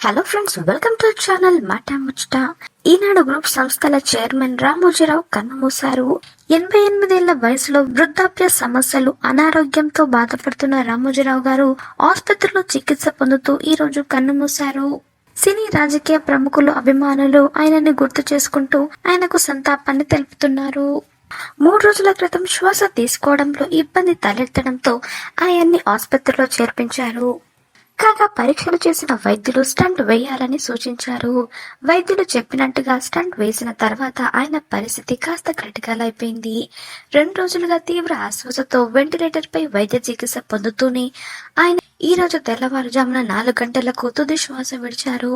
Hello friends welcome to channel మాట ముచ్చట Eenadu group సంస్థల చైర్మన్ రామోజీరావు కన్నుమూశారు. ఎనభై ఎనిమిదేళ్ళ వయసులో వృద్ధాప్య సమస్యలు అనారోగ్యంతో బాధపడుతున్న రామోజీరావు గారు ఆసుపత్రిలో చికిత్స పొందుతూ ఈ రోజు కన్నుమూశారు. సినీ రాజకీయ ప్రముఖులు అభిమానులు ఆయనని గుర్తు చేసుకుంటూ ఆయనకు సంతాపాన్ని తెలుపుతున్నారు. మూడు రోజుల క్రితం శ్వాస తీసుకోవడంలో ఇబ్బంది తలెత్తడంతో ఆయన్ని ఆసుపత్రిలో చేర్పించారు. కాగా పరీక్షలు చేసిన వైద్యులు స్టంట్ వేయాలని సూచించారు. వైద్యులు చెప్పినట్టుగా స్టంట్ వేసిన తర్వాత ఆయన పరిస్థితి కాస్త క్రిటికల్ అయిపోయింది. రెండు రోజులుగా తీవ్ర ఆశ్వాసతో వెంటిలేటర్ పై వైద్య చికిత్స పొందుతూనే ఆయన ఈ రోజు తెల్లవారుజామున నాలుగు గంటలకు తుది శ్వాస విడిచారు.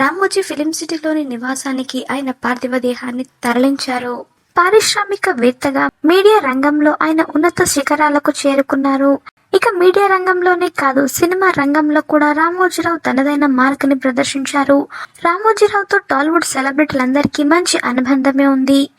రామోజీ ఫిలిం సిటీలోని నివాసానికి ఆయన పార్థివ దేహాన్ని తరలించారు. పారిశ్రామికవేత్తగా మీడియా రంగంలో ఆయన ఉన్నత శిఖరాలకు చేరుకున్నారు. ఇక మీడియా రంగంలోనే కాదు సినిమా రంగంలో కూడా రామోజీరావు తనదైన మార్కుని ప్రదర్శించారు. రామోజీరావుతో టాలీవుడ్ సెలబ్రిటీలందరికీ మంచి అనుబంధమే ఉంది.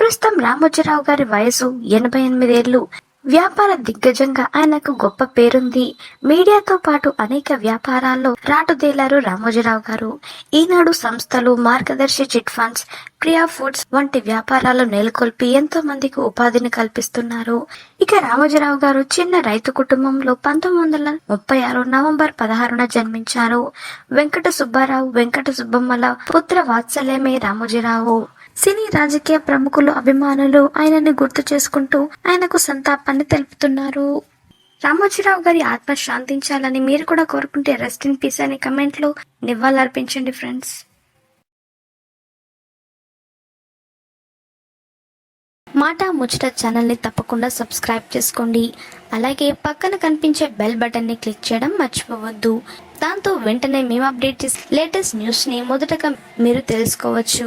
ప్రస్తుతం రామోజీరావు గారి వయసు ఎనభై ఎనిమిదేళ్ళు వ్యాపార దిగ్గజంగా ఆయనకు గొప్ప పేరుంది. మీడియాతో పాటు అనేక వ్యాపారాల్లో రాటుదేలారు రామోజీరావు గారు. ఈనాడు సంస్థలు మార్గదర్శి చిట్ ఫండ్స్ క్రియా ఫుడ్స్ వంటి వ్యాపారాలు నెలకొల్పి ఎంతో మందికి ఉపాధిని కల్పిస్తున్నారు. ఇక రామోజీరావు గారు చిన్న రైతు కుటుంబంలో పంతొమ్మిది వందల ముప్పై ఆరు నవంబర్ పదహారున జన్మించారు. వెంకట సుబ్బారావు వెంకట సుబ్బమ్మల పుత్ర వాత్సల్యమే రామోజీరావు. సినీ రాజకీయ ప్రముఖులు అభిమానులు ఆయనని గుర్తు చేసుకుంటూ ఆయనకు సంతాపాన్ని తెలుపుతున్నారు. రామోజీరావు గారి ఆత్మ శాంతించాలని మీరు కూడా కోరుకుంటే రెస్ట్ ఇన్ పీస్ అనే కమెంట్లో నివాళులర్పించండి ఫ్రెండ్స్ మాట ముచ్చట ఛానల్ని తప్పకుండా సబ్స్క్రైబ్ చేసుకోండి. అలాగే పక్కన కనిపించే బెల్ బటన్ని క్లిక్ చేయడం మర్చిపోవద్దు. దాంతో వెంటనే మేము అప్డేట్ చేసి లేటెస్ట్ న్యూస్ని మొదటగా మీరు తెలుసుకోవచ్చు.